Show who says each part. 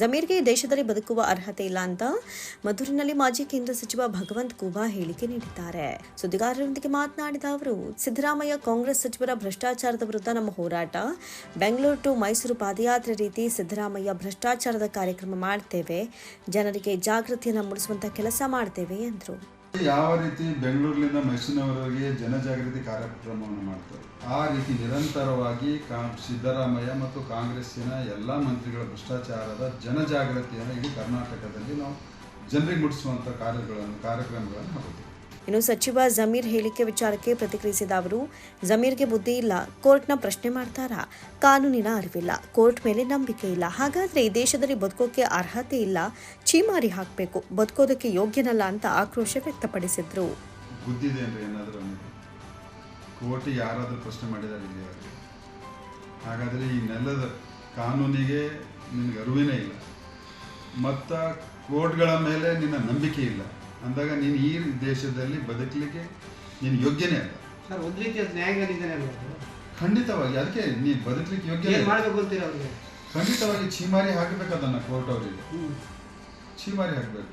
Speaker 1: ಜಮೀರ್ಗೆ ಈ ದೇಶದಲ್ಲಿ ಬದುಕುವ ಅರ್ಹತೆ ಇಲ್ಲ ಅಂತ ಮಧುರಿನಲ್ಲಿ ಮಾಜಿ ಕೇಂದ್ರ ಸಚಿವ ಭಗವಂತ್ ಕುಬಾ ಹೇಳಿಕೆ ನೀಡಿದ್ದಾರೆ. ಸುದ್ದಿಗಾರರೊಂದಿಗೆ ಮಾತನಾಡಿದ ಅವರು, ಸಿದ್ದರಾಮಯ್ಯ ಕಾಂಗ್ರೆಸ್ ಸಚಿವರ ಭ್ರಷ್ಟಾಚಾರದ ವಿರುದ್ಧ ನಮ್ಮ ಹೋರಾಟ, ಬೆಂಗಳೂರು ಟು ಮೈಸೂರು ಪಾದಯಾತ್ರೆ ರೀತಿ ಸಿದ್ದರಾಮಯ್ಯ ಭ್ರಷ್ಟಾಚಾರದ ಕಾರ್ಯಕ್ರಮ ಮಾಡ್ತೇವೆ, ಜನರಿಗೆ ಜಾಗೃತಿಯನ್ನು ಮೂಡಿಸುವಂತಹ ಕೆಲಸ ಮಾಡ್ತೇವೆ ಎಂದರು.
Speaker 2: ಯಾವ ರೀತಿ ಬೆಂಗಳೂರಿನಿಂದ ಮೈಸೂರಿನವರೆಗೆ ಜನಜಾಗೃತಿ ಕಾರ್ಯಕ್ರಮವನ್ನು ಮಾಡ್ತಾರೆ? ಆ ರೀತಿ ನಿರಂತರವಾಗಿ ಕಾ ಸಿದ್ದರಾಮಯ್ಯ ಮತ್ತು ಕಾಂಗ್ರೆಸ್ಸಿನ ಎಲ್ಲ ಮಂತ್ರಿಗಳ ಭ್ರಷ್ಟಾಚಾರದ ಜನಜಾಗೃತಿಯನ್ನು ಇಡೀ ಕರ್ನಾಟಕದಲ್ಲಿ ನಾವು ಜನರಿಗೆ ಮುಟ್ಟಿಸುವಂಥ ಕಾರ್ಯಗಳನ್ನು ಕಾರ್ಯಕ್ರಮಗಳನ್ನು ಮಾಡುತ್ತೇವೆ
Speaker 1: ಇನ್ನು ಸಚಿವ ಜಮೀರ್ ಹೇಳಿಕೆ ವಿಚಾರಕ್ಕೆ ಪ್ರತಿಕ್ರಿಯಿಸಿದ ಅವರು, ಜಮೀರ್ಗೆ ಬುದ್ಧಿ ಇಲ್ಲ, ಕೋರ್ಟ್ನ ಪ್ರಶ್ನೆ ಮಾಡ್ತಾರಾ? ಕಾನೂನಿನ ಅರಿವಿಲ್ಲ, ಕೋರ್ಟ್ ಮೇಲೆ ನಂಬಿಕೆ ಇಲ್ಲ. ಹಾಗಾದ್ರೆ ಈ ದೇಶದಲ್ಲಿ ಬದುಕೋಕೆ ಅರ್ಹತೆ ಇಲ್ಲ ಚೀಮಾರಿ ಹಾಕಬೇಕು, ಬದುಕೋದಕ್ಕೆ ಯೋಗ್ಯನಲ್ಲ ಅಂತ ಆಕ್ರೋಶ ವ್ಯಕ್ತಪಡಿಸಿದ್ರು.
Speaker 2: ಕೋರ್ಟ್ ಯಾರಾದರೂ ಪ್ರಶ್ನೆ ಹಾಗಾದರೆ ಈ ನೆಲದ ಕಾನೂನಿಗೆ ನಿನಗೆ ಅರಿವಿನೇ ಇಲ್ಲ. ಮತ್ತು ಕೋರ್ಟ್ಗಳ ಮೇಲೆ ನಿನ್ನ ನಂಬಿಕೆ ಇಲ್ಲ. ಅಂದಾಗ ನೀನು ಈ ದೇಶದಲ್ಲಿ ಬದುಕಲಿಕ್ಕೆ ನೀನು ಯೋಗ್ಯನೇ ಅಲ್ಲ.
Speaker 3: ಸರ್ ಒಂದು ರೀತಿಯ ನ್ಯಾಯಾಂಗನಿಂದನೇ ಅಲ್ವಾ ಅದು?
Speaker 2: ಖಂಡಿತವಾಗಿ ಅದಕ್ಕೆ ನೀನು ಬದುಕಲಿಕ್ಕೆ ಯೋಗ್ಯ
Speaker 3: ಏನ್ ಮಾಡ್ಬೇಕು ಅಂತೀರ ಅವ್ರಿಗೆ?
Speaker 2: ಖಂಡಿತವಾಗಿ ಛೀಮಾರಿ ಹಾಕಬೇಕು ಅದನ್ನು ಕೋರ್ಟ್ ಅವರಿಗೆ?
Speaker 3: ಹ್ಮ್.
Speaker 2: ಛೀಮಾರಿ ಹಾಕಬೇಕು.